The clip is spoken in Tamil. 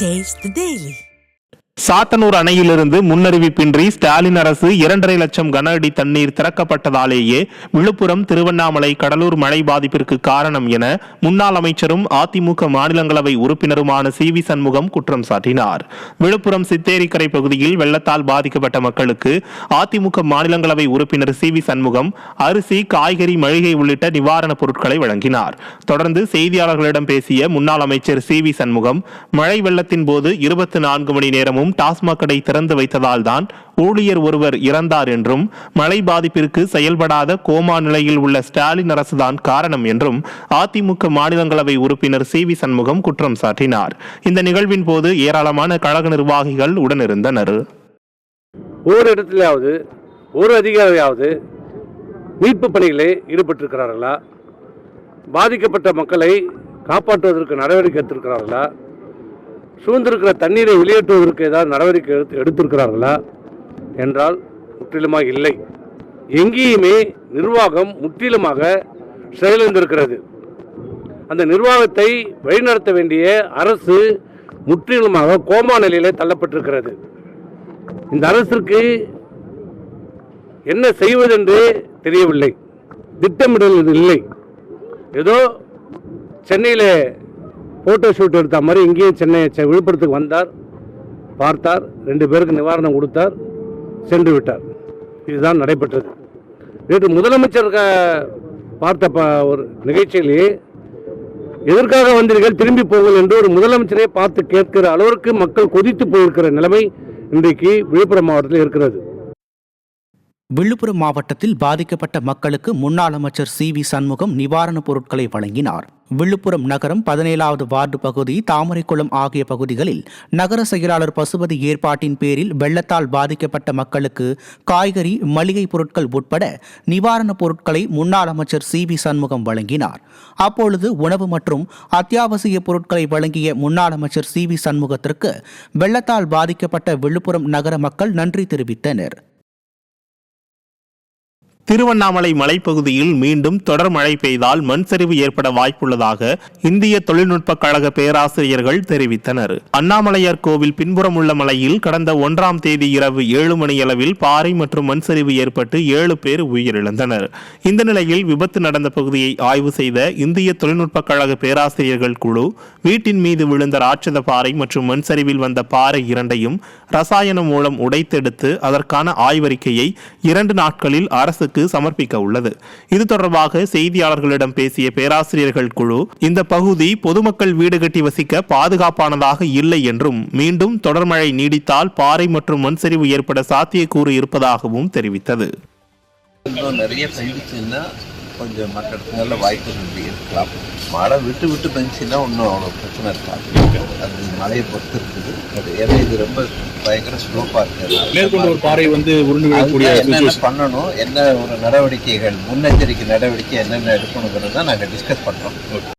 Taste the Daily. சாத்தனூர் அணையிலிருந்து முன்னறிவிப்பின்றி ஸ்டாலின் அரசு இரண்டரை லட்சம் கன அடி தண்ணீர் திறக்கப்பட்டதாலேயே விழுப்புரம் திருவண்ணாமலை கடலூர் மழை பாதிப்பிற்கு காரணம் என முன்னாள் அமைச்சரும் அதிமுக மாநிலங்களவை உறுப்பினருமான சி வி சண்முகம் குற்றம் சாட்டினார். விழுப்புரம் சித்தேரிக்கரை பகுதியில் வெள்ளத்தால் பாதிக்கப்பட்ட மக்களுக்கு அதிமுக மாநிலங்களவை உறுப்பினர் சி வி சண்முகம் அரிசி காய்கறி மளிகை உள்ளிட்ட நிவாரணப் பொருட்களை வழங்கினார். தொடர்ந்து செய்தியாளர்களிடம் பேசிய முன்னாள் அமைச்சர் சி வி சண்முகம் மழை வெள்ளத்தின் போது இருபத்தி நான்கு மணி நேரமும் டாஸ்மாக் கடை திறந்து வைத்ததால் தான் ஊழியர் ஒருவர் இறந்தார் என்றும் மழை பாதிப்பிற்கு செயல்படாத கோமா நிலையில் உள்ள ஸ்டாலின் அரசுதான் காரணம் என்றும் அதிமுக மாநிலங்களவை உறுப்பினர் சி வி சண்முகம் குற்றம் சாட்டினார். இந்த நிகழ்வின் போது ஏராளமான கழக நிர்வாகிகள் உடனிருந்தனர். ஒரு இடத்திலாவது ஒரு அதிகாரியாவது மீட்பு பணிகளில் ஈடுபட்டிருக்கிறார்களா? பாதிக்கப்பட்ட மக்களை காப்பாற்றுவதற்கு நடவடிக்கை எடுத்திருக்கிறார்களா? சூழ்ந்திருக்கிற தண்ணீரை வெளியேற்றுவதற்கு ஏதாவது நடவடிக்கை எடுத்து எடுத்திருக்கிறார்களா? என்றால் முற்றிலுமாக இல்லை. எங்கேயுமே நிர்வாகம் முற்றிலுமாக செயலிழந்திருக்கிறது. அந்த நிர்வாகத்தை வழிநடத்த வேண்டிய அரசு முற்றிலுமாக கோமா நிலையில் தள்ளப்பட்டிருக்கிறது. இந்த அரசிற்கு என்ன செய்வதென்று தெரியவில்லை. திட்டமிடல் இல்லை. ஏதோ சென்னையில் ஃபோட்டோ ஷூட் எடுத்த மாதிரி இங்கேயும் சென்னை செ- விழுப்புரத்துக்கு வந்தார் பார்த்தார் ரெண்டு பேருக்கு நிவாரணம் கொடுத்தார் சென்று விட்டார். இதுதான் நடைபெற்றது. நேற்று முதலமைச்சர் பார்த்த ப ஒரு நிகழ்ச்சியிலே எதற்காக வந்தீர்கள்? திரும்பி போங்கள் என்று ஒரு முதலமைச்சரை பார்த்து கேட்கிற அளவிற்கு மக்கள் கொதித்து போயிருக்கிற நிலைமை இன்றைக்கு விழுப்புரம் மாவட்டத்தில் இருக்கிறது. விழுப்புரம் மாவட்டத்தில் பாதிக்கப்பட்ட மக்களுக்கு முன்னாள் அமைச்சர் சி வி சண்முகம் நிவாரணப் பொருட்களை வழங்கினார். விழுப்புரம் நகரம் பதினேழாவது வார்டு பகுதி தாமரைக்குளம் ஆகிய பகுதிகளில் நகர செயலாளர் பசுபதி ஏற்பாட்டின் பேரில் வெள்ளத்தால் பாதிக்கப்பட்ட மக்களுக்கு காய்கறி மளிகை பொருட்கள் உட்பட நிவாரணப் பொருட்களை முன்னாள் அமைச்சர் சி வி சண்முகம் வழங்கினார். அப்பொழுது உணவு மற்றும் அத்தியாவசிய பொருட்களை வழங்கிய முன்னாள் அமைச்சர் சி வி சண்முகத்திற்கு வெள்ளத்தால் பாதிக்கப்பட்ட விழுப்புரம் நகர மக்கள் நன்றி தெரிவித்தனர். திருவண்ணாமலை மலைப்பகுதியில் மீண்டும் தொடர் மழை பெய்தால் மண் சரிவு ஏற்பட வாய்ப்புள்ளதாக இந்திய தொழில்நுட்ப கழக பேராசிரியர்கள் தெரிவித்தனர். அண்ணாமலையார் கோவில் பின்புறம் உள்ள மலையில் கடந்த ஒன்றாம் தேதி இரவு ஏழு மணியளவில் பாறை மற்றும் மண் சரிவு ஏற்பட்டு ஏழு பேர் உயிரிழந்தனர். இந்த நிலையில் விபத்து நடந்த பகுதியை ஆய்வு செய்த இந்திய தொழில்நுட்ப கழக பேராசிரியர்கள் குழு வீட்டின் மீது விழுந்த ராட்சத பாறை மற்றும் மண் சரிவில் வந்த பாறை இரண்டையும் ரசாயனம் மூலம் உடைத்தெடுத்து அதற்கான ஆய்வறிக்கையை இரண்டு நாட்களில் அரசுக்கு சமர்ப்பிக்க உள்ளது. இது தொடர்பாக செய்தியாளர்களிடம் பேசிய பேராசிரியர்கள் குழு இந்த பகுதி பொதுமக்கள் வீடு கட்டி வசிக்க பாதுகாப்பானதாக இல்லை என்றும் மீண்டும் தொடர்மழை நீடித்தால் பாறை மற்றும் மண் சரிவு ஏற்பட சாத்தியக்கூறு இருப்பதாகவும் தெரிவித்தது. நிறைய கொஞ்சம் மற்ற இடத்துல வாய்ப்புகள் இருக்கலாம். மழை விட்டு விட்டு பெஞ்சுன்னா இன்னும் அவ்வளோ பிரச்சனை இருக்காது. அது மழையை பொறுத்து இருக்குது. அது ஏன்னா இது ரொம்ப பயங்கர ஸ்லோப்பாக இருக்குது மேற்கொண்டு ஒரு பாறை வந்து உருண்டு என்னென்ன. பண்ணணும் என்ன ஒரு நடவடிக்கைகள் முன்னெச்சரிக்கை நடவடிக்கை என்னென்ன எடுக்கணுங்கிறத நாங்கள் டிஸ்கஸ் பண்ணுறோம்